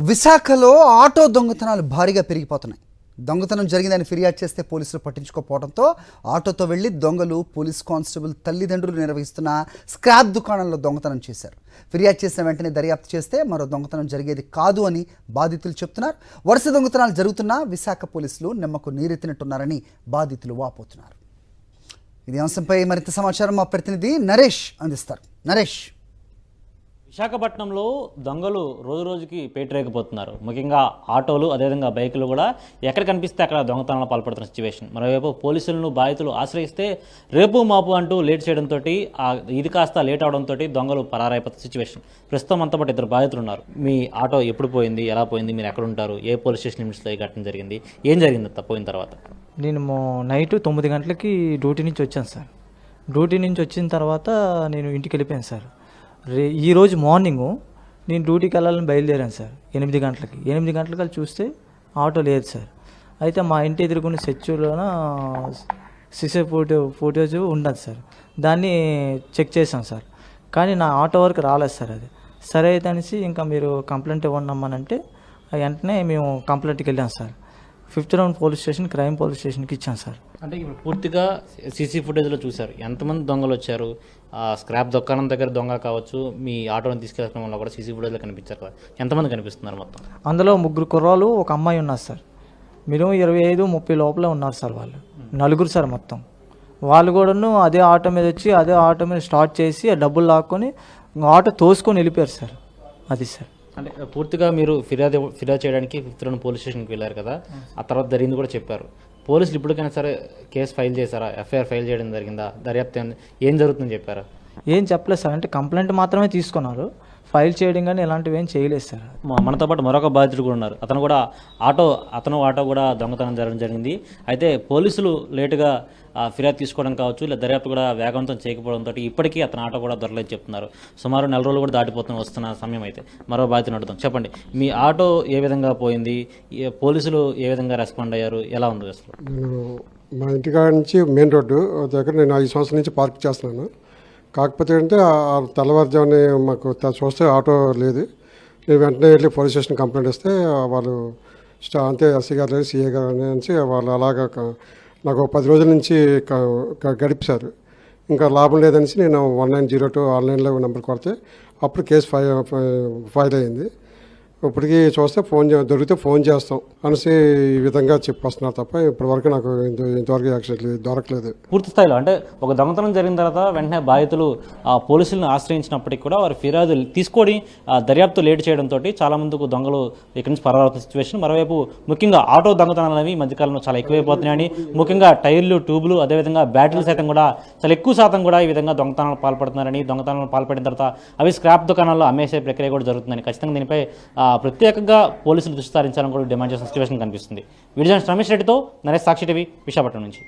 విశాఖలో ఆటో దొంగతనాలు భారీగా పెరిగిపోతున్నాయి. దొంగతనం జరిగిందని ఫిర్యాదు చేస్తే పోలీసులు పట్టించుకోకపోవడంతో ఆటోతో వెళ్ళి దొంగలు పోలీస్ కానిస్టేబుల్ తల్లిదండ్రులు నిర్వహిస్తున్న స్క్రాప్ దుకాణంలో దొంగతనం చేశారు. ఫిర్యాదు చేసిన వెంటనే దర్యాప్తు చేస్తే మరో దొంగతనం జరిగేది కాదు అని బాధితులు చెప్తున్నారు. వరుస దొంగతనాలు జరుగుతున్నా విశాఖ పోలీసులు నిమ్మకు నీరెత్తినట్టున్నారని బాధితులు వాపోతున్నారు. ఇది అంశంపై మరింత సమాచారం మా ప్రతినిధి నరేష్ అందిస్తారు. నరేష్. విశాఖపట్నంలో దొంగలు రోజు రోజుకి పేటరేగిపోతున్నారు. ముఖ్యంగా ఆటోలు అదేవిధంగా బైకులు కూడా ఎక్కడ కనిపిస్తే అక్కడ దొంగతనాలు పాల్పడుతున్న సిచ్యువేషన్ మరోవైపు పోలీసులను బాధితులు ఆశ్రయిస్తే రేపు మాపు అంటూ లేట్ చేయడంతో ఇది కాస్త లేట్ అవడంతో దొంగలు పరారైపోతున్న సిచ్యువేషన్ ప్రస్తుతం అంతా ఇద్దరు బాధితులు ఉన్నారు. మీ ఆటో ఎప్పుడు పోయింది ఎలా పోయింది మీరు ఎక్కడ ఉంటారు ఏ పోలీస్ స్టేషన్ లిమిట్స్లో ఈ ఘటన జరిగింది ఏం జరిగింది అంత పోయిన తర్వాత? నేను నైట్ తొమ్మిది గంటలకి డ్యూటీ నుంచి వచ్చాను సార్. డ్యూటీ నుంచి వచ్చిన తర్వాత నేను ఇంటికి వెళ్ళిపోయాను సార్. రే ఈరోజు మార్నింగు నేను డ్యూటీకి వెళ్ళాలని బయలుదేరాను సార్ ఎనిమిది గంటలకి. ఎనిమిది గంటలకి చూస్తే ఆటో లేదు సార్. అయితే మా ఇంటి ఎదుర్కొన్న సెచ్యూర్లోన సిసే ఫోటో ఫోటోస్ ఉండదు సార్. దాన్ని చెక్ చేశాం సార్. కానీ నా ఆటో వరకు రాలేదు సార్ అది. సరే అయితే అనేసి ఇంకా మీరు కంప్లైంట్ ఇవ్వండి అమ్మనంటే వెంటనే మేము కంప్లైంట్కి వెళ్ళాం sir. Fifth round police station crime police స్టేషన్కి ఇచ్చాం సార్. అంటే ఇప్పుడు పూర్తిగా సీసీ ఫుటేజ్లో చూశారు. ఎంతమంది దొంగలు వచ్చారు? ఆ స్క్రాప్ దుకాణం దగ్గర దొంగ కావచ్చు మీ ఆటోని తీసుకెళ్ళడం వల్ల కూడా సీసీ ఫుటేజ్లో కనిపించారు కదా. ఎంతమంది కనిపిస్తున్నారు మొత్తం? అందులో ముగ్గురు కుర్రాలు ఒక అమ్మాయి ఉన్నారు సార్. మినిమం ఇరవై ఐదు ముప్పై లోపలే ఉన్నారు సార్ వాళ్ళు. నలుగురు సార్ మొత్తం. వాళ్ళు కూడాను అదే ఆటో మీద వచ్చి అదే ఆటో మీద స్టార్ట్ చేసి ఆ డబ్బులు లాక్కొని ఆటో తోసుకొని వెళ్ళిపోయారు సార్. అది సార్. అంటే పూర్తిగా మీరు ఫిర్యాదు ఫిర్యాదు చేయడానికి ఫిఫ్త్ రౌండ్ పోలీస్ స్టేషన్కి వెళ్ళారు కదా. ఆ తర్వాత జరిగింది కూడా చెప్పారు. పోలీసులు ఇప్పటికైనా సరే కేసు ఫైల్ చేశారా? ఎఫ్ఐఆర్ ఫైల్ చేయడం జరిగిందా? దర్యాప్తు ఏం- ఏం జరుగుతుందని చెప్పారా? ఏం చెప్పలేదు సార్. అంటే కంప్లైంట్ మాత్రమే తీసుకున్నారు. ఫైల్ చేయడం కానీ ఇలాంటివి ఏం చేయలేదు సార్. మ- మనతో పాటు మరొక బాధితుడు కూడా ఉన్నారు. అతను కూడా ఆటో అతను ఆటో కూడా దొంగతనం జరగడం జరిగింది. అయితే పోలీసులు లేటుగా ఫిర్యాదు తీసుకోవడం కావచ్చు లేదా దర్యాప్తు కూడా వేగవంతం చేయకపోవడంతో ఇప్పటికీ అతను ఆటో కూడా దొరలేదు చెప్తున్నారు. సుమారు నెల రోజులు కూడా దాటిపోతున్న వస్తున్న సమయం అయితే. మరో బాధితుని అడుగుతాం చెప్పండి. మీ ఆటో ఏ విధంగా పోయింది? పోలీసులు ఏ విధంగా రెస్పాండ్ అయ్యారు? ఎలా ఉంది అసలు? మా ఇంటికాడ నుంచి మెయిన్ రోడ్డు దగ్గర నేను ఐదు సంవత్సరాల నుంచి పార్క్ చేస్తున్నాను. కాకపోతే అంటే ఆ తెల్లవారుజామున మాకు చూస్తే ఆటో లేదు. నేను వెంటనే వెళ్ళి పోలీస్ స్టేషన్ కంప్లైంట్ ఇస్తే వాళ్ళు స్టా అంతే ఎస్సీ గారు లేదు సిఏ గారు అనేసి వాళ్ళు అలాగా నాకు పది రోజుల నుంచి క- గడిపారు ఇంకా లాభం లేదనేసి నేను వన్ నైన్ జీరో టూ ఆన్లైన్లో నెంబర్ కొడితే అప్పుడు కేసు ఫైల్ ఫైల్ అయింది. ఇప్పటికీ చూస్తే ఫోన్ దొరికితే ఫోన్ చేస్తాం అనేసి ఈ విధంగా చెప్పేస్తున్నారు తప్ప ఇప్పటివరకు నాకు ఇంతవరకు యాక్చువల్లీ దొరకలేదు. పూర్తి స్థాయిలో అంటే ఒక దొంగతనం జరిగిన తర్వాత వెంటనే బాధితులు ఆ పోలీసులను ఆశ్రయించినప్పటికీ కూడా వారి ఫిర్యాదు తీసుకొని దర్యాప్తు లేట్ చేయడంతో చాలా మందికి దొంగలు ఇక్కడి నుంచి పరవాల్సిన సిచ్యువేషన్ మరోవైపు ముఖ్యంగా ఆటో దొంగతనాలు అనేవి మధ్యకాలంలో చాలా ఎక్కువైపోతున్నాయని ముఖ్యంగా టైర్లు ట్యూబ్లు అదేవిధంగా బ్యాటరీలు సైతం కూడా చాలా ఎక్కువ శాతం కూడా ఈ విధంగా దొంగతనాలు పాల్పడుతున్నారని దొంగతనాలు పాల్పడిన తర్వాత అవి స్క్రాప్ దుకాణాల్లో అమ్మేసే ప్రక్రియ కూడా జరుగుతుందని. ఖచ్చితంగా దీనిపై ప్రత్యేకంగా పోలీసులు దృష్టి సారించాలని కూడా డిమాండ్ చేసిన సిచ్యువేషన్ కనిపిస్తుంది. విడిజన్ రమేష్ రెడ్డితో నరేష్ సాక్షి టీవీ విశాఖపట్నం నుంచి.